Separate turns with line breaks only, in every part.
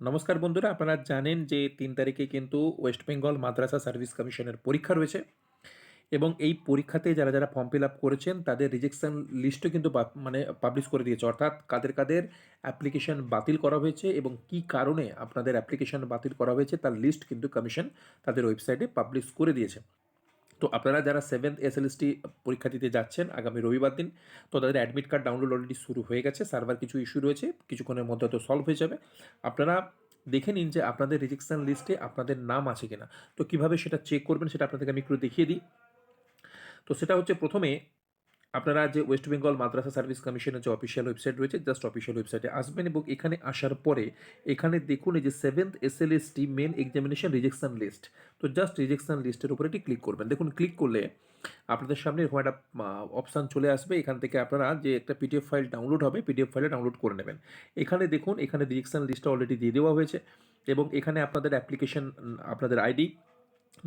নমস্কার বন্ধুরা, আপনারা জানেন যে তিন তারিখে কিন্তু ওয়েস্ট বেঙ্গল মাদ্রাসা সার্ভিস কমিশনের পরীক্ষা রয়েছে এবং এই পরীক্ষাতে যারা যারা ফর্ম ফিল আপ করেছেন, তাদের রিজেকশন লিস্টও কিন্তু মানে পাবলিশ করে দিয়েছে। অর্থাৎ কাদের কাদের অ্যাপ্লিকেশন বাতিল করা হয়েছে এবং কি কারণে আপনাদের অ্যাপ্লিকেশন বাতিল করা হয়েছে, তার লিস্ট কিন্তু কমিশন তাদের ওয়েবসাইটে পাবলিশ করে দিয়েছে। তো আপনারা যারা সেভেন্থ এসএলএসটি পরীক্ষা দিতে যাচ্ছেন আগামী রবিবার দিন, তো তাদের অ্যাডমিট কার্ড ডাউনলোড অলরেডি শুরু হয়ে গেছে সার্ভার কিছু ইস্যু রয়েছে, কিছুক্ষণের মধ্যে হয়তো সলভ হয়ে যাবে। আপনারা দেখে নিন যে আপনাদের রিজেকশন লিস্টে আপনাদের নাম আছে কিনা। তো কীভাবে সেটা চেক করবেন সেটা আপনাদেরকে আমি একটু দেখিয়ে দিই। তো সেটা হচ্ছে প্রথমে আপনারা যে ওয়েস্ট বেঙ্গল মাদ্রাসা সার্ভিস কমিশনের যে অফিসিয়াল ওয়েবসাইট রয়েছে জাস্ট অফিসিয়াল ওয়েবসাইটে আসবেন এবং এখানে আসার পরে এখানে দেখুন এই যে seventh S L S T main examination rejection list তো জাস্ট রিজেকশন লিস্টের উপরে এটি ক্লিক করবেন। দেখুন ক্লিক করলে আপনাদের সামনে এরকম একটা অপশান চলে আসবে। এখান থেকে আপনারা যে একটা পিডিএফ ফাইল ডাউনলোড হবে পিডিএফ ফাইলে ডাউনলোড করে নেবেন। এখানে দেখুন, এখানে রিজেকশন লিস্টটা অলরেডি দিয়ে দেওয়া হয়েছে এবং এখানে আপনাদের অ্যাপ্লিকেশন আপনাদের আইডি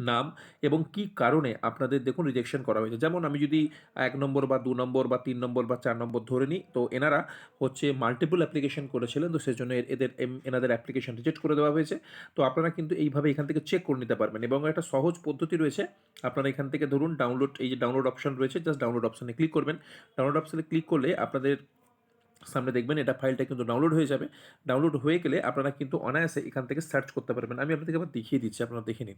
নাম এবং কি কারণে আপনাদের দেখুন রিজেকশন করা হয়েছে। যেমন আমি যদি এক নম্বর বা দু নম্বর বা তিন নম্বর বা চার নম্বর ধরে নিই, তো এনারা হচ্ছে মাল্টিপল অ্যাপ্লিকেশন করেছিলেন, তো সেজন্য এদের এনাদের অ্যাপ্লিকেশন রিজেক্ট করে দেওয়া হয়েছে। তো আপনারা কিন্তু এইভাবে এখান থেকে চেক করে নিতে পারবেন এবং একটা সহজ পদ্ধতি রয়েছে। আপনারা এখান থেকে ধরুন ডাউনলোড এই যে ডাউনলোড অপশন রয়েছে জাস্ট ডাউনলোড অপশনে ক্লিক করবেন। ডাউনলোড অপশনে ক্লিক করলে আপনাদের সামনে দেখবেন এটা ফাইলটা কিন্তু ডাউনলোড হয়ে যাবে। ডাউনলোড হয়ে গেলে আপনারা কিন্তু অনায়াসে এখান থেকে সার্চ করতে পারবেন। আমি আপনাদেরকে আবার দেখিয়ে দিচ্ছি, আপনারা দেখে নিন।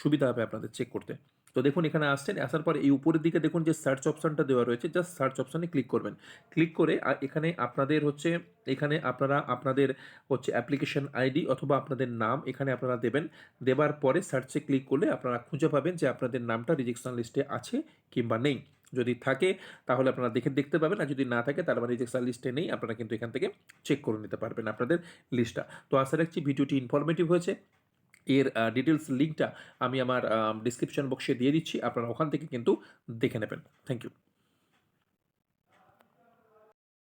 সুবিধা হবে আপনাদের চেক করতে। তো দেখুন, এখানে আসছেন, আসার পর এই উপরের দিকে দেখুন যে সার্চ অপশনটা দেওয়া রয়েছে জাস্ট সার্চ অপশনে ক্লিক করবেন। ক্লিক করে এখানে আপনাদের হচ্ছে, এখানে আপনারা আপনাদের হচ্ছে অ্যাপ্লিকেশন আইডি অথবা আপনাদের নাম এখানে আপনারা দেবেন। দেবার পরে সার্চে ক্লিক করলে আপনারা খুঁজে পাবেন যে আপনাদের নামটা রিজেকশন লিস্টে আছে কিংবা নেই। যদি থাকে, তাহলে আপনারা দেখে, দেখতে পাবেন। আর যদি না থাকে তার মানে রিজেকশন লিস্টে নেই। আপনারা কিন্তু এখান থেকে চেক করে নিতে পারবেন আপনাদের লিস্টটা তো আশা রাখছি ভিডিওটি ইনফরমেটিভ হয়েছে। এর ডিটেলস লিঙ্কটা আমি আমার ডিসক্রিপশন বক্সে দিয়ে দিচ্ছি। আপনারা ওখান থেকে কিন্তু দেখে নেবেন। Thank you